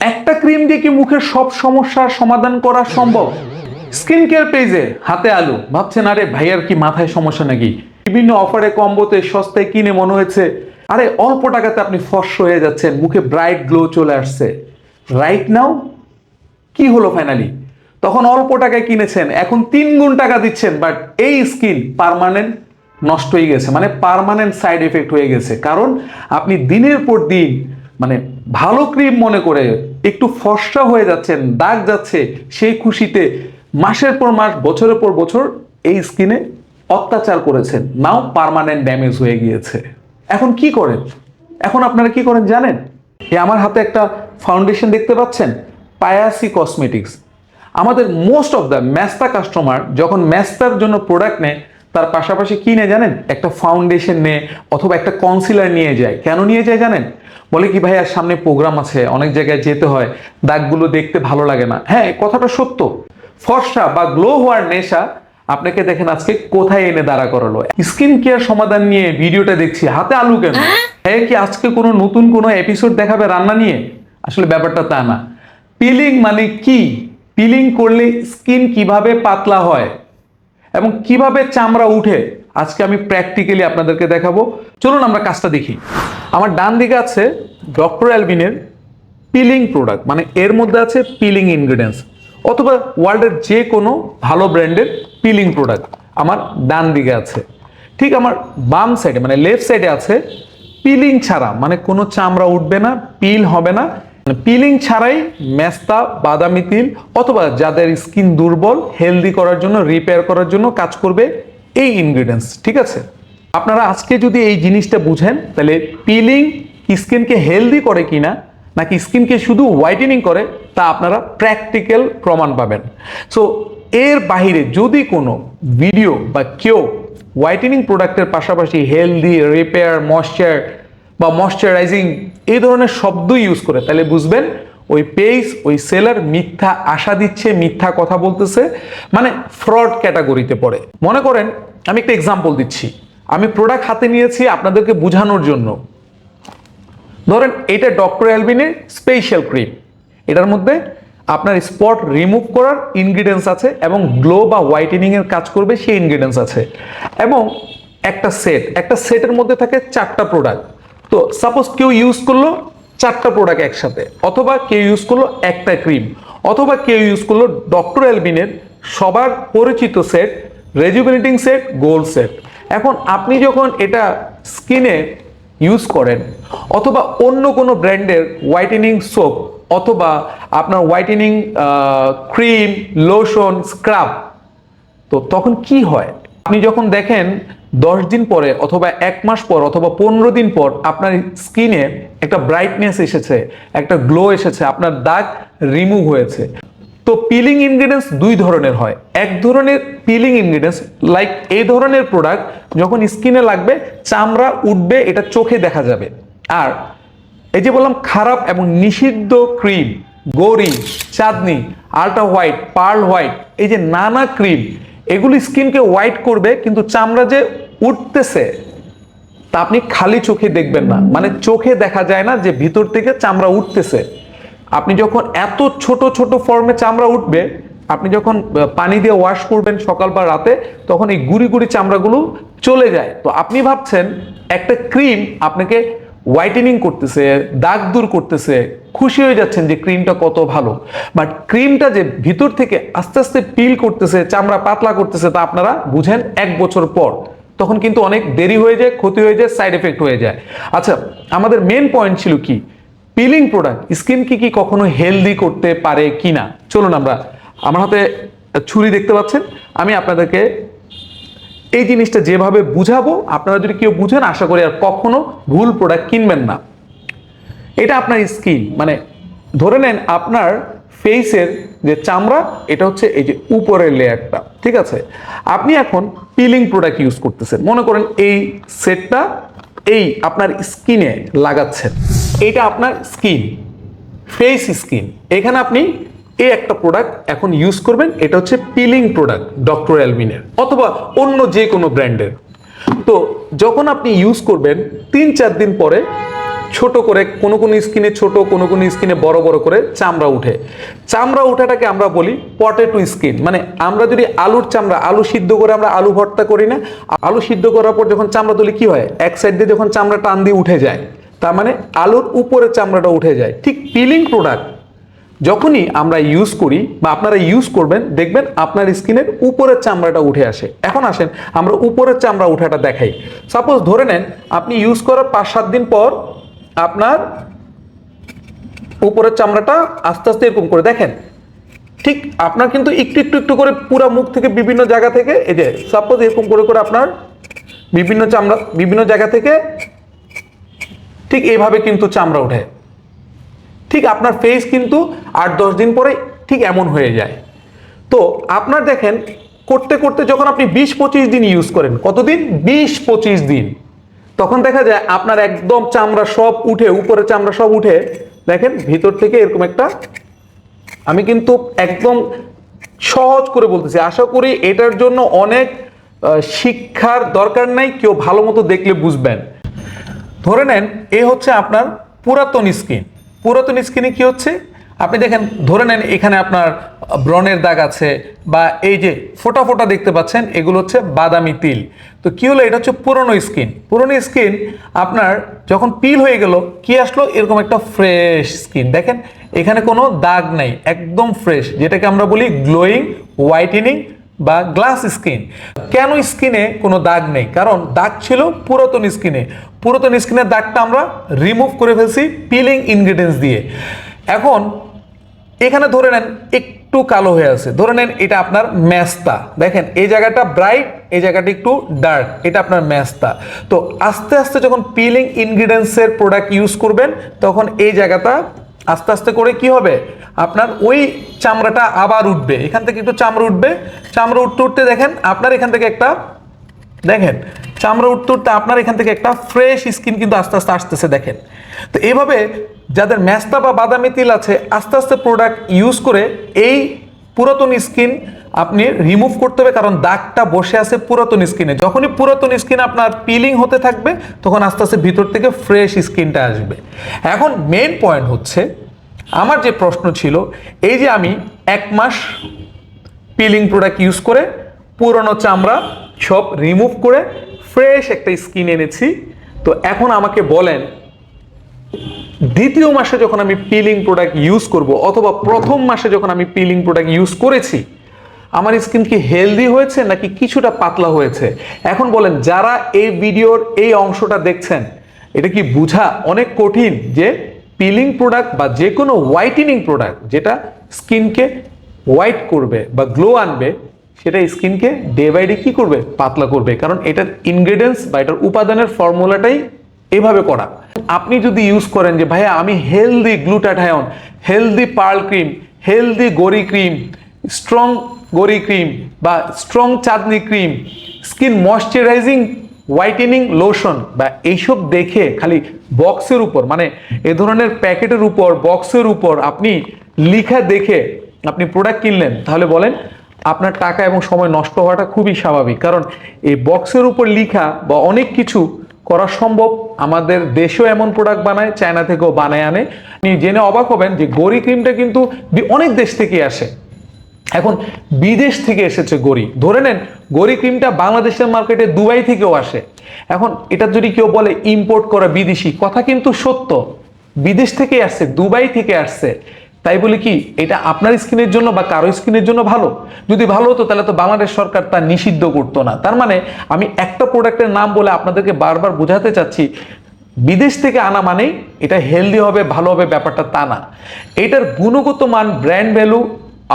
একটা ক্রিম দিয়ে কি মুখের সব সমস্যার সমাধান করা সম্ভব? স্কিন কেয়ার পেজে হাতে আলু। ভাবছেন, আরে ভাইয়ার কি মাথায় সমস্যা নাকি? বিভিন্ন অফারে কম্বোতে সস্তায় কিনে মনে হয়েছে। আরে, অল্প টাকাতে আপনি ফর্স হয়ে যাচ্ছেন, মুখে ব্রাইট গ্লো চলে আসছে। রাইট নাও কি হলো ফাইনালি তখন অল্প টাকায় কিনেছেন, এখন তিন গুণ টাকা দিচ্ছেন বাট এই স্কিন পার্মানেন্ট নষ্ট হয়ে গেছে। মানে পার্মানেন্ট সাইড এফেক্ট হয়ে গেছে। কারণ আপনি দিনের পর দিন মানে ভালো ক্রিম মনে করে একটু ফর্সা হয়ে যাচ্ছেন, দাগ যাচ্ছে সেই খুশিতে মাসের পর মাস, বছরের পর বছর এই স্কিনে অত্যাচার করেছেন। নাও পার্মানেন্ট ড্যামেজ হয়ে গিয়েছে। এখন কি করেন? এখন আপনারা কি করেন জানেন? এই আমার হাতে একটা ফাউন্ডেশন দেখতে পাচ্ছেন, পায়াসি কসমেটিক্স। আমাদের মোস্ট অফ দ্য ম্যাস্তা কাস্টমার যখন ম্যাস্তার জন্য প্রোডাক্ট নেয় তার পাশাপাশি কি নেয় জানেন? একটা ফাউন্ডেশন নেয় অথবা একটা কনসিলার নিয়ে যায়। কেন নিয়ে যায় জানেন? বলে কি ভাই আর সামনে প্রোগ্রাম আছে অনেক জায়গায় যেতে হয় দাগগুলো দেখতে ভালো লাগে না। হ্যাঁ কথাটা সত্য। ফর্সা বা গ্লো হওয়ার নেশা আপনাকে দেখেন আজকে কোথায় এনে দাঁড়া করালো। স্কিন কেয়ার সমাধান নিয়ে ভিডিওটা দেখছি হাতে আলু কেন? হ্যাঁ? কি আজকে কোনো নতুন কোনো এপিসোড দেখাবে রান্না নিয়ে? আসলে ব্যাপারটা তা না। পিলিং মানে কি? পিলিং করলে স্কিন কীভাবে পাতলা হয়? এবং কীভাবে চামড়া উঠে, আজকে আমি প্র্যাকটিক্যালি আপনাদেরকে দেখাবো। চলুন আমরা কাজটা দেখি। আমার ডান দিকে আছে ডক্টর অ্যালবিনের পিলিং প্রোডাক্ট মানে এর মধ্যে আছে পিলিং ইনগ্রেডিয়েন্টস অথবা ওয়ার্ল্ডের যে কোনো ভালো ব্র্যান্ডের পিলিং প্রোডাক্ট আমার ডান দিকে আছে। ঠিক আমার বাম সাইডে মানে লেফট সাইডে আছে পিলিং ছাড়া মানে কোনো চামড়া উঠবে না পিল হবে না পিলিং ছাড়াই মেস্তা, বাদামি তিল অথবা যাদের স্কিন দুর্বল হেলদি করার জন্য রিপেয়ার করার জন্য কাজ করবে এই ইনগ্রিডিয়েন্টস ঠিক আছে? আপনারা আজকে যদি এই জিনিসটা বুঝেন, তাহলে পিলিং স্কিনকে হেলদি করে কিনা, নাকি স্কিনকে শুধু হোয়াইটেনিং করে, তা আপনারা প্র্যাকটিক্যাল প্রমাণ পাবেন। সো এর বাইরে যদি কোনো ভিডিও বা কেউ হোয়াইটেনিং প্রোডাক্টের পাশাপাশি হেলদি রিপেয়ার ময়শ্চার বা ময়শ্চারাইজিং এই ধরনের শব্দ ইউজ করে। তাহলে বুঝবেন, ওই পেজ ওই সেলার মিথ্যা আশা দিচ্ছে, মিথ্যা কথা বলতেছে মানে ফ্রড ক্যাটাগরিতে পড়ে। মনে করেন, আমি একটা এক্সাম্পল দিচ্ছি। আমি প্রোডাক্ট হাতে নিয়েছি আপনাদেরকে বোঝানোর জন্য। ধরেন, এটা ডক্টর অ্যালবিনের স্পেশাল ক্রিম এটার মধ্যে আপনার স্পট রিমুভ করার ইনগ্রিডিয়েন্টস আছে এবং গ্লো বা হোয়াইটেনিং এর কাজ করবে, সেই ইনগ্রিডিয়েন্টস আছে। এবং একটা সেট একটা সেটের মধ্যে থাকে চারটা প্রোডাক্ট তো সাপোজ কেউ ইউজ করল চারটা প্রোডাক্ট একসাথে, অথবা কেউ ইউজ করল একটা ক্রিম অথবা কেউ ইউজ করল ডক্টর অ্যালবিনের সবার পরিচিত set rejuvenating set gold set এখন আপনি যখন এটা স্কিনে ইউজ করেন, অথবা অন্য কোনো ব্র্যান্ডের হোয়াইটেনিং সোপ অথবা আপনার হোয়াইটেনিং ক্রিম লোশন স্ক্রাব তো তখন কি হয়? আপনি যখন দেখেন দশ দিন পরে অথবা এক মাস পর অথবা পনেরো দিন পর আপনার স্কিনে একটা ব্রাইটনেস এসেছে, একটা গ্লো এসেছে, আপনার দাগ রিমুভ হয়েছে। তো পিলিং ইনগ্রিডিয়েন্টস দুই ধরনের হয়। এক ধরনের পিলিং ইনগ্রিডিয়েন্টস লাইক এই ধরনের প্রোডাক্ট যখন স্কিনে লাগবে, চামড়া উঠবে, এটা চোখে দেখা যাবে। আর এই যে বললাম, খারাপ এবং নিষিদ্ধ cream Gori, Chandni ultra white pearl white এই যে নানা ক্রিম এগুলি স্কিনকে হোয়াইট করবে, কিন্তু চামড়া যে উঠতেছে, তা আপনি খালি চোখে দেখবেন না। মানে চোখে দেখা যায় না যে ভিতর থেকে চামড়া উঠতেছে। আপনি যখন এত ছোট ছোট ফর্মে চামড়া উঠবে, আপনি যখন পানি দিয়ে ওয়াশ করবেন সকাল বা রাতে, তখন এই গুড়ি গুড়ি চামড়াগুলো চলে যায়। তো আপনি ভাবছেন, একটা ক্রিম আপনাকে হোয়াইটেনিং করতেছে, দাগ দূর করতেছে, খুশি হয়ে যাচ্ছেন যে ক্রিমটা কত ভালো। বাট ক্রিমটা যে ভিতর থেকে আস্তে আস্তে পিল করতেছে, চামড়া পাতলা করতেছে তা আপনারা বুঝেন এক বছর পর। তখন কিন্তু অনেক দেরি হয়ে যায়, ক্ষতি হয়ে যায় সাইড এফেক্ট হয়ে যায়। আচ্ছা আমাদের মেন পয়েন্ট ছিল কি? পিলিং প্রোডাক্ট স্কিন কি কি কখনো হেলদি করতে পারে কিনা? চলুন আমরা, আমার হাতে ছুরি দেখতে পাচ্ছেন। আমি আপনাদেরকে এই জিনিসটা যেভাবে বুঝাবো, আপনারা যদি কেউ বুঝেন, আশা করি আর কখনো ভুল প্রোডাক্ট কিনবেন না। এটা আপনার স্কিন মানে ধরে নেন আপনার ফেসের যে চামড়া, এটা হচ্ছে এই যে উপরের লেয়ারটা, ঠিক আছে? আপনি এখন পিলিং প্রোডাক্ট ইউজ করতেছেন। মনে করেন এই সেটটা এই আপনার স্কিনে লাগাচ্ছেন। এটা আপনার স্কিন ফেস স্কিন এখানে আপনি এই একটা প্রোডাক্ট এখন ইউজ করবেন, এটা হচ্ছে পিলিং প্রোডাক্ট ডক্টর অ্যালমিনের অথবা অন্য যে কোনো ব্র্যান্ডের তো যখন আপনি ইউজ করবেন, তিন চার দিন পরে ছোট করে কোনো কোনো স্কিনে ছোট, কোনো কোনো স্কিনে বড় বড় করে চামড়া উঠে। চামড়া উঠাটাকে আমরা বলি পটেটো স্কিন মানে আমরা যদি আলুর চামড়া, আলু সিদ্ধ করে আমরা আলু ভর্তা করি না, আলু সিদ্ধ করার পর যখন চামড়া তুলি, কি হয়? এক সাইড দিয়ে যখন চামড়া টান দিয়ে উঠে যায়, তার মানে আলুর উপরে চামড়াটা উঠে যায়। ঠিক পিলিং প্রোডাক্ট যখনই আমরা ইউজ করি বা আপনারা ইউজ করবেন, দেখবেন আপনার স্কিনের উপরের চামড়াটা উঠে আসে। এখন আসেন, আমরা উপরের চামড়া উঠাটা দেখাই। সাপোজ ধরে নেন, আপনি ইউজ করার পাঁচ, সাত দিন পর আপনার উপরের চামড়াটা আস্তে আস্তে এরকম করে দেখেন। ঠিক আপনার কিন্তু একটু একটু একটু করে পুরো মুখ থেকে বিভিন্ন জায়গা থেকে, এই যে সাপোজ এরকম করে করে আপনার বিভিন্ন চামড়া, বিভিন্ন জায়গা থেকে ঠিক এইভাবে কিন্তু চামড়া ওঠে ঠিক আপনার ফেস কিন্তু আট দশ দিন পরে ঠিক এমন হয়ে যায়। তো আপনার দেখেন, করতে করতে যখন আপনি বিশ পঁচিশ দিন ইউজ করেন, কতদিন? বিশ পঁচিশ দিন। তখন দেখা যায় আপনার একদম চামড়া সব উঠে, উপরে চামড়া সব উঠে, দেখেন ভিতর থেকে এরকম একটা, আমি কিন্তু একদম সহজ করে বলতেছি, আশা করি এটার জন্য অনেক শিক্ষার দরকার নাই, কেউ ভালো মতো দেখলে বুঝবেন। ধরে নেন, এ হচ্ছে আপনার পুরাতন স্কিন পুরাতন স্কিনে কি হচ্ছে? আপনি দেখেন, ধরে নেন এখানে আপনার ব্রণের দাগ আছে বা এই যে ফোটা ফোটা দেখতে পাচ্ছেন, এগুলো হচ্ছে বাদামি তিল। তো কি হলো? এটা হচ্ছে পুরনো স্কিন পুরনো স্কিন আপনার যখন পিল হয়ে গেল, কি আসলো? এরকম একটা ফ্রেশ স্কিন দেখেন, এখানে কোনো দাগ নাই, একদম ফ্রেশ, যেটাকে আমরা বলি গ্লোয়িং, হোয়াইটেনিং বা গ্লাস স্কিন কেন স্কিনে কোনো দাগ নেই? কারণ দাগ ছিল পুরাতন স্কিনে পুরাতন স্কিনের দাগটা আমরা রিমুভ করে ফেলছি পিলিং ইনগ্রিডিয়েন্টস দিয়ে। এখন এখানে ধরে নেন একটু কালো হয়ে আছে। ধরে নেন এটা আপনার ম্যাস্তা। দেখেন, এই জায়গাটা ব্রাইট এই জায়গাটা একটু ডার্ক এটা আপনার ম্যাস্তা। তো আস্তে আস্তে যখন পিলিং ইনগ্রিডিয়েন্টসের প্রোডাক্ট ইউজ করবেন, তখন এই জায়গাটা আস্তে আস্তে করে কি হবে? আপনার ওই চামড়াটা আবার উঠবে। এখান থেকে একটু চামড়া উঠবে। চামড়া উঠতে উঠতে দেখেন, আপনার এখান থেকে একটা, দেখেন, চামড়া উঠতে উঠতে আপনার এখান থেকে একটা ফ্রেশ স্কিন কিন্তু আস্তে আস্তে আসতেছে, দেখেন। তো এভাবে যাদের ম্যাস্তা বা বাদামি তিল আছে, আস্তে আস্তে প্রোডাক্ট ইউজ করে এই পুরাতন স্কিন আপনি রিমুভ করতে হবে, কারণ দাগটা বসে আছে পুরাতন স্কিনে যখনই পুরাতন স্কিন আপনার পিলিং হতে থাকবে, তখন আস্তে আস্তে ভিতর থেকে ফ্রেশ স্কিনটা আসবে। এখন মেন পয়েন্ট হচ্ছে আমার যে প্রশ্ন ছিল, এই যে আমি এক মাস পিলিং প্রোডাক্ট ইউজ করে পুরনো চামড়া সব রিমুভ করে ফ্রেশ একটা স্কিন এনেছি। তো এখন আমাকে বলেন, দ্বিতীয় মাসে যখন আমি পিলিং প্রোডাক্ট ইউজ করব অথবা প্রথম মাসে যখন আমি পিলিং প্রোডাক্ট ইউজ করেছি, আমার স্কিন কি হেলদি হয়েছে নাকি কিছুটা পাতলা হয়েছে? এখন বলেন, যারা এই ভিডিওর এই অংশটা দেখছেন, এটা কি বোঝা অনেক কঠিন যে পিলিং প্রোডাক্ট বা যে কোনো হোয়াইটেনিং প্রোডাক্ট যেটা স্কিনকে হোয়াইট করবে বা গ্লো আনবে, সেটা স্কিনকে ডে বাই ডে কি করবে? পাতলা করবে। কারণ এটার ইনগ্রেডিয়েন্টস বা এটার উপাদানের ফর্মুলাটাই এভাবে করা। আপনি যদি ইউজ করেন যে, ভাইয়া, আমি healthy glutathione healthy pearl cream healthy Gori cream strong Gori cream বা strong Chandni cream skin moisturising whitening lotion বা এইসব দেখে খালি বক্সের উপর মানে এ ধরনের প্যাকেটের উপর বক্সের উপর আপনি লিখা দেখে আপনি প্রোডাক্ট কিনলেন, তাহলে বলেন আপনার টাকা এবং সময় নষ্ট হওয়াটা খুবই স্বাভাবিক। কারণ এই বক্সের উপর লিখা বা অনেক কিছু করা সম্ভব আমাদের দেশেও এমন প্রোডাক্ট বানায় চায়না থেকেও বানায় আনে। আপনি জেনে অবাক হবেন যে গরি ক্রিমটা কিন্তু অনেক দেশ থেকে আসে। এখন বিদেশ থেকে এসেছে গরি। ধরে নেন গরি ক্রিমটা বাংলাদেশের মার্কেটে দুবাই থেকেও আসে। এখন এটা যদি কেউ বলে ইম্পোর্ট করা বিদেশি, কথা কিন্তু সত্য। বিদেশ থেকে আসছে, দুবাই থেকে আসছে। তাই বলে কি, এটা আপনার স্কিনের জন্য বা কারও স্কিনের জন্য ভালো? যদি ভালো হতো, তাহলে তো বাংলাদেশ সরকার তা নিষিদ্ধ করতো না। তার মানে আমি একটা প্রোডাক্টের নাম বলে আপনাদেরকে বারবার বোঝাতে চাচ্ছি, বিদেশ থেকে আনা মানেই এটা হেলদি হবে, ভালো হবে ব্যাপারটা তা না। এটার গুণগত মান ব্র্যান্ড ভ্যালু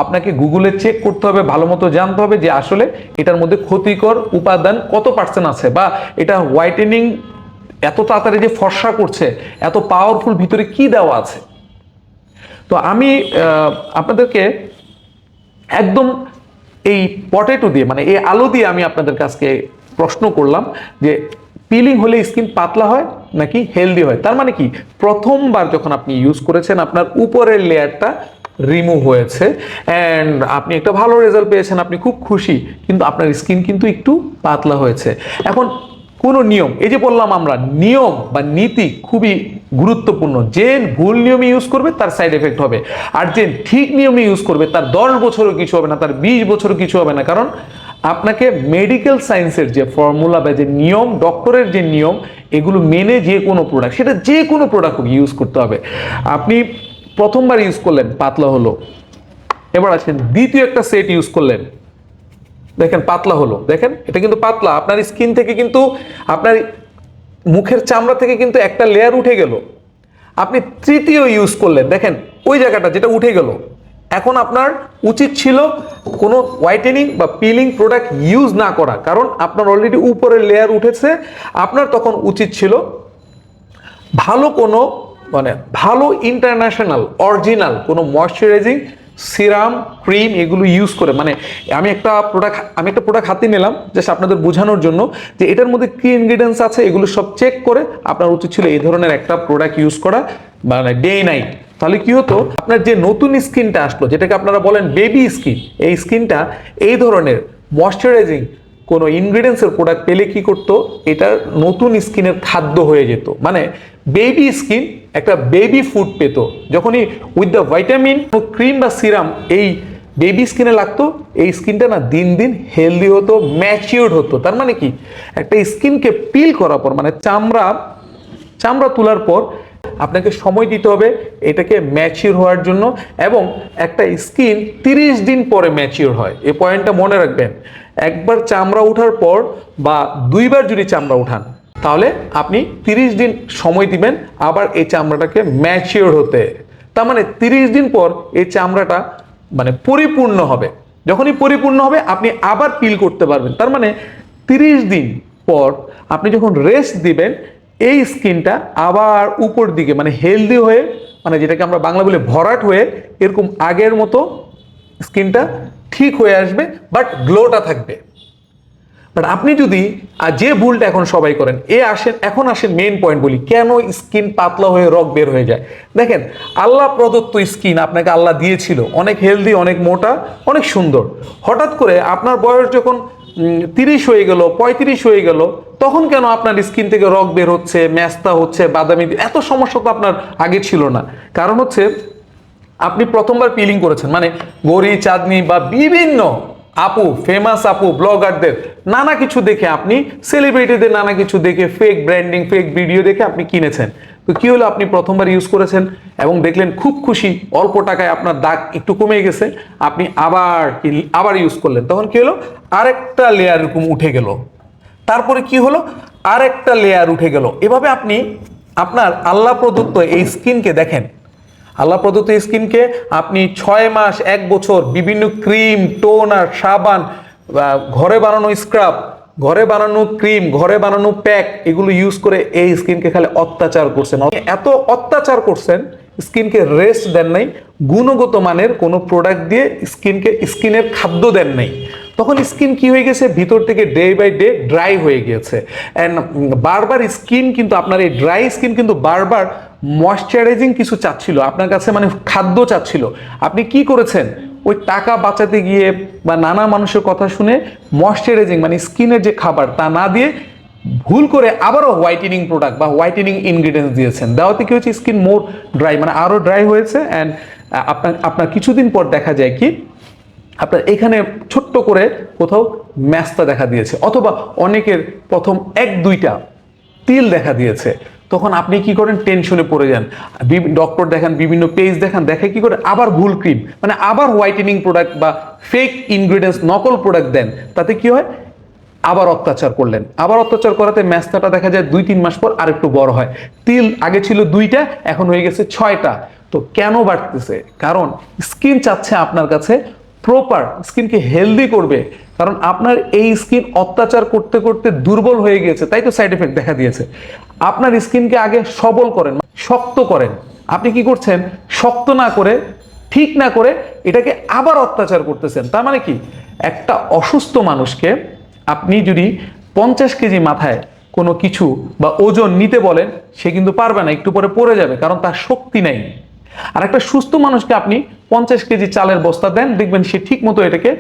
আপনাকে গুগলে চেক করতে হবে ভালো মতো জানতে হবে যে আসলে এটার মধ্যে ক্ষতিকর উপাদান কত পার্সেন্ট আছে বা এটা হোয়াইটেনিং এত তাড়াতাড়ি যে ফর্সা করছে, এত পাওয়ারফুল ভিতরে কি দেওয়া আছে? তো আমি আপনাদেরকে একদম এই পটেটো দিয়ে মানে এই আলো দিয়ে আমি আপনাদের কাছকে প্রশ্ন করলাম যে পিলিং হলে স্কিন পাতলা হয় নাকি হেলদি হয়? তার মানে কি, প্রথমবার যখন আপনি ইউজ করেছেন, আপনার উপরের লেয়ারটা রিমুভ হয়েছে। অ্যান্ড আপনি একটা ভালো রেজাল্ট পেয়েছেন, আপনি খুব খুশি, কিন্তু আপনার স্কিন কিন্তু একটু পাতলা হয়েছে। এখন কোনো নিয়ম, এই যে বললাম আমরা, নিয়ম বা নীতি খুবই গুরুত্বপূর্ণ। যে ভুল নিয়মে ইউজ করবে, তার সাইড এফেক্ট হবে। আর যে ঠিক নিয়মে ইউজ করবে, তার দশ বছরও কিছু হবে না, তার বিশ বছরও কিছু হবে না। কারণ আপনাকে মেডিকেল সায়েন্সের যে ফর্মুলা বা যে নিয়ম ডক্টরের যে নিয়ম, এগুলো মেনে যে কোনো প্রোডাক্ট সেটা যে কোনো প্রোডাক্ট ইউজ করতে হবে। আপনি প্রথমবার ইউজ করলেন, পাতলা হলো। এবার আসেন, দ্বিতীয় একটা সেট ইউজ করলেন। দেখেন, পাতলা হলো। দেখেন, এটা কিন্তু পাতলা। আপনার স্কিন থেকে কিন্তু, আপনার মুখের চামড়া থেকে কিন্তু একটা লেয়ার উঠে গেল। আপনি তৃতীয় ইউজ করলেন। দেখেন, ওই জায়গাটা যেটা উঠে গেল। এখন আপনার উচিত ছিল কোনো হোয়াইটেনিং বা পিলিং প্রোডাক্ট ইউজ না করা। কারণ আপনার অলরেডি উপরের লেয়ার উঠেছে। আপনার তখন উচিত ছিল ভালো কোনো মানে ভালো ইন্টারন্যাশনাল অরিজিনাল কোনো ময়শ্চারাইজিং সিরাম ক্রিম এগুলো ইউজ করে। মানে আমি একটা প্রোডাক্ট আমি একটা প্রোডাক্ট হাতে নিলাম জাস্ট আপনাদের বোঝানোর জন্য যে এটার মধ্যে কী ইনগ্রিডিয়েন্টস আছে, এগুলো সব চেক করে আপনার উচিত ছিল এই ধরনের একটা প্রোডাক্ট ইউজ করা মানে ডে নাইট তাহলে কি হতো, আপনার যে নতুন স্কিনটা আসলো, যেটাকে আপনারা বলেন বেবি স্কিন এই স্কিনটা এই ধরনের ময়শ্চারাইজিং কোনো ইনগ্রিডিয়েন্টসের প্রোডাক্ট পেলে কি করতো? এটা নতুন স্কিনের খাদ্য হয়ে যেত। মানে বেবি স্কিন একটা বেবি ফুড পেত। যখনই উইথ দ্য ভাইটামিন ক্রিম বা সিরাম এই বেবি স্কিনে লাগতো, এই স্কিনটা না দিন দিন হেলদি হতো ম্যাচিওর্ড হতো। তার মানে কি? একটা স্কিনকে পিল করার পর মানে চামড়া চামড়া তোলার পর আপনাকে সময় দিতে হবে এটাকে ম্যাচিওর হওয়ার জন্য এবং একটা স্কিন তিরিশ দিন পরে ম্যাচিওর হয়। এই পয়েন্টটা মনে রাখবেন। একবার চামড়া ওঠার পর বা দুইবার যদি চামড়া উঠান, তাহলে আপনি তিরিশ দিন সময় দিবেন আবার এই চামড়াটাকে ম্যাচিওর হতে। তার মানে তিরিশ দিন পর এই চামড়াটা মানে পরিপূর্ণ হবে। যখনই পরিপূর্ণ হবে, আপনি আবার পিল করতে পারবেন। তার মানে তিরিশ দিন পর আপনি যখন রেস্ট দিবেন এই স্কিনটা আবার উপর দিকে মানে হেলদি হয়ে মানে যেটাকে আমরা বাংলা বলে ভরাট হয়ে, এরকম আগের মতো স্কিনটা ঠিক হয়ে আসবে বাট গ্লোটা থাকবে। বাট আপনি যদি যে ভুলটা এখন সবাই করেন, এ আসেন, এখন আসেন মেন পয়েন্ট বলি, কেন স্কিন পাতলা হয়ে রক বের হয়ে যায়? দেখেন, আল্লাহ প্রদত্ত স্কিন আপনাকে আল্লাহ দিয়েছিল, অনেক হেলদি অনেক মোটা, অনেক সুন্দর। হঠাৎ করে আপনার বয়স যখন তিরিশ হয়ে গেল, পঁয়ত্রিশ হয়ে গেল, তখন কেন আপনার স্কিন থেকে রক বের হচ্ছে, ম্যাস্তা হচ্ছে, বাদামি, এত সমস্যা তো আপনার আগে ছিল না। কারণ হচ্ছে, আপনি প্রথমবার পিলিং করেছেন মানে গড়ি চাঁদনি বা বিভিন্ন আপু ফেমাস আপু ব্লগারদের নানা কিছু দেখে আপনি সেলিব্রিটিদের নানা কিছু দেখে ফেক ব্র্যান্ডিং ফেক ভিডিও দেখে আপনি কিনেছেন। তো কি হলো? আপনি প্রথমবার ইউজ করেছেন এবং দেখলেন খুব খুশি, অল্প টাকায় আপনার দাগ একটু কমে গেছে, আপনি আবার আবার ইউজ করলেন। তখন কি হলো? আরেকটা লেয়ার এরকম উঠে গেল। তারপরে কি হলো? আরেকটা লেয়ার উঠে গেল। এভাবে আপনি আপনার আল্লাহ প্রদত্ত এই স্কিনকে দেখেন। আল্লাহ প্রদত্ত স্কিনকে আপনি ছয় মাস, এক বছর বিভিন্ন ক্রিম টোনার সাবান ঘরে বানানো স্ক্রাব ঘরে বানানো ক্রিম, ঘরে বানানো প্যাক, এগুলো ইউজ করে এই স্কিনকে খালি অত্যাচার করছেন। এত অত্যাচার করছেন স্কিনকে রেস্ট দেন নাই, গুণগত মানের কোনো প্রোডাক্ট দিয়ে স্কিনকে স্কিনের খাদ্য দেন নাই। তখন স্কিন কি হয়ে গেছে? ভিতর থেকে ডে বাই ডে ড্রাই হয়ে গিয়েছে অ্যান্ড বারবার স্কিন কিন্তু আপনার এই ড্রাই স্কিন কিন্তু বারবার ময়শ্চারাইজিং কিছু চাচ্ছিল, আপনার কাছে মানে খাদ্য চাচ্ছিল। আপনি কি করেছেন? ওই টাকা বাঁচাতে গিয়ে বা নানা মানুষের কথা শুনে ময়শ্চারাইজিং মানে স্কিনের যে খাবার তা না দিয়ে ভুল করে আবারও হোয়াইটেনিং প্রোডাক্ট বা হোয়াইটেনিং ইনগ্রিডিয়েন্টস দিয়েছেন। দেওয়াতে কি হচ্ছে স্কিন মোর ড্রাই মানে আরও ড্রাই হয়েছে অ্যান্ড আপনার আপনার কিছুদিন পর দেখা যায় কি, আপনার এখানে ছোট্ট করে কোথাও ম্যাস্তা দেখা দিয়েছে অথবা অনেকের প্রথম এক দুইটা তিল দেখা দিয়েছে। তখন আপনি কি করেন? টেনশনে পড়ে যান। ডক্টর দেখান, বিভিন্ন পেজ দেখান, দেখে কি করে? আবার ভুল ক্রিম মানে আবার হোয়াইটেনিং প্রোডাক্ট বা ফেক ইনগ্রিডিয়েন্টস নকল প্রোডাক্ট দেন। তাতে কি হয়? আবার অত্যাচার করলেন। আবার অত্যাচার করাতে ম্যাচটাটা দেখা যায় দুই, তিন মাস পর আরেকটু বড় হয়। তিল আগে ছিল দুইটা, এখন হয়ে গেছে ছয়টা। তো কেন বাড়তেছে? কারণ স্কিন চাচ্ছে আপনার কাছে প্রপার স্কিনকে হেলদি করবে। কারণ আপনার এই স্কিন অত্যাচার করতে করতে দুর্বল হয়ে গিয়েছে, তাই তো সাইড এফেক্ট দেখা দিয়েছে। আপনার স্কিনকে আগে সবল করেন শক্ত করেন। আপনি কি করছেন? শক্ত না করে, ঠিক না করে এটাকে আবার অত্যাচার করতেছেন। তার মানে কি? একটা অসুস্থ মানুষকে আপনি যদি পঞ্চাশ কেজি মাথায় কোনো কিছু বা ওজন নিতে বলেন, সে কিন্তু পারবে না, একটু পরে পড়ে যাবে, কারণ তার শক্তি নেই। আর একটা সুস্থ মানুষকে আপনি পঞ্চাশ কেজি চালের বস্তা দেন, দেখবেন সে ঠিক মতো এটাকে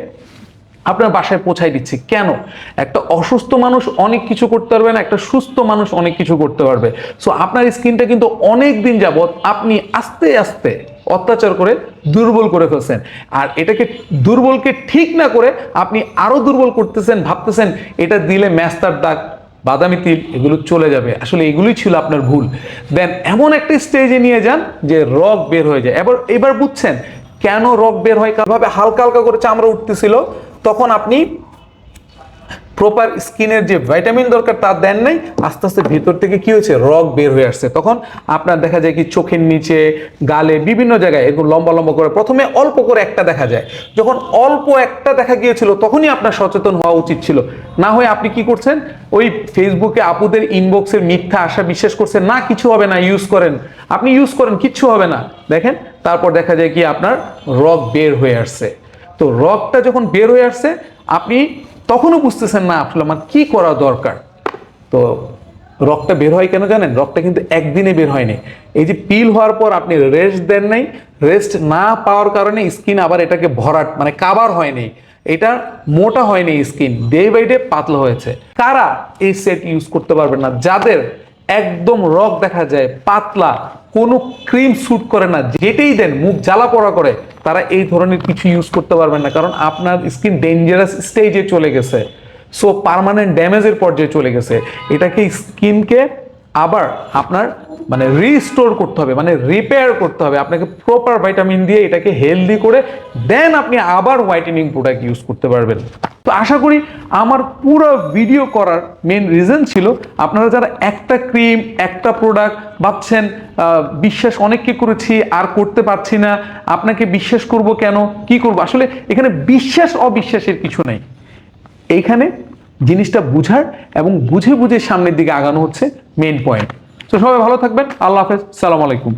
আপনার বাসায় পৌঁছাই দিচ্ছি। কেন? একটা অসুস্থ মানুষ অনেক কিছু করতে পারবে না, একটা সুস্থ মানুষ অনেক কিছু করতে পারবে। সো আপনার স্কিনটা কিন্তু অনেক দিন যাবৎ আপনি আস্তে আস্তে অত্যাচার করে দুর্বল করে ফেলছেন। আর এটাকে দুর্বলকে ঠিক না করে আপনি আরও দুর্বল করতেছেন, ভাবতেছেন, এটা দিলে ম্যাস্তার দাগ, বাদামি তিল, এগুলো চলে যাবে। আসলে এগুলোই ছিল আপনার ভুল। দেন এমন একটা স্টেজে নিয়ে যান যে রগ বের হয়ে যায়। এবার এবার বুঝছেন কেন রগ বের হয়? ভাবে হালকা হালকা করে চামড়া উঠতেছিল। তখন আপনি প্রপার স্কিনের যে ভাইটামিন দরকার তা দেন নাই, আস্তে আস্তে ভেতর থেকে কি হয়েছে? রগ বের হয়ে আসছে। তখন আপনার দেখা যায় কি চোখের নিচে, গালে বিভিন্ন জায়গায় এরকম লম্বা লম্বা করে প্রথমে অল্প করে একটা দেখা যায়। যখন অল্প একটা দেখা গিয়েছিল, তখনই আপনার সচেতন হওয়া উচিত ছিল। না হয়ে আপনি কি করছেন? ওই ফেসবুকে আপুদের ইনবক্সের মিথ্যা আশা বিশ্বাস করছেন, না, কিছু হবে না ইউজ করেন। আপনি ইউজ করেন, কিচ্ছু হবে না। দেখেন, তারপর দেখা যায় কি আপনার রগ বের হয়ে আসছে। তো রগটা যখন বের হয়ে আসছে, আপনি তখনও বুঝতেছেন, না, আসলে আমার কি করা দরকার? তো রক্তটা বের হয় কেন জানেন? রক্তটা কিন্তু একদিনে বের হয়নি। এই যে পিল হওয়ার পর আপনি রেস্ট দেন নাই, রেস্ট না পাওয়ার কারণে স্কিন আবার এটাকে ভরাট মানে কাবার হয়নি। এটা মোটা হয়নি স্কিন ডে বাই ডে পাতলা হয়েছে। কারা এই সেট ইউজ করতে পারবেন না? যাদের একদম রক দেখা যায় পাতলা, কোনো ক্রিম স্যুট করে না, যেটাই দেন, মুখ জ্বালা পড়া করে তারা এই ধরনের কিছু ইউজ করতে পারবেন না। কারণ আপনার স্কিন ডেঞ্জারাস স্টেজে চলে গেছে। সো পারমানেন্ট ড্যামেজের পর্যায়ে চলে গেছে। এটাকে স্কিনকে আবার আপনার মানে রিস্টোর করতে হবে মানে রিপেয়ার করতে হবে। আপনাকে প্রপার ভাইটামিন দিয়ে এটাকে হেলদি করে দেন আপনি আবার হোয়াইটেনিং প্রোডাক্ট ইউজ করতে পারবেন। তো আশা করি আমার পুরো ভিডিও করার মেন রিজন ছিল, আপনারা যারা একটা ক্রিম একটা প্রোডাক্ট ভাবছেন বিশ্বাস অনেককে করেছি, আর করতে পারছি না, আপনাকে বিশ্বাস করব কেন, কি করব? আসলে এখানে বিশ্বাস, অবিশ্বাসের কিছু নেই। এইখানে জিনিসটা বুঝার এবং বুঝে বুঝে সামনের দিকে আগানো হচ্ছে মেন পয়েন্ট তো সবাই ভালো থাকবেন। আল্লাহ হাফেজ। সালাম আলাইকুম।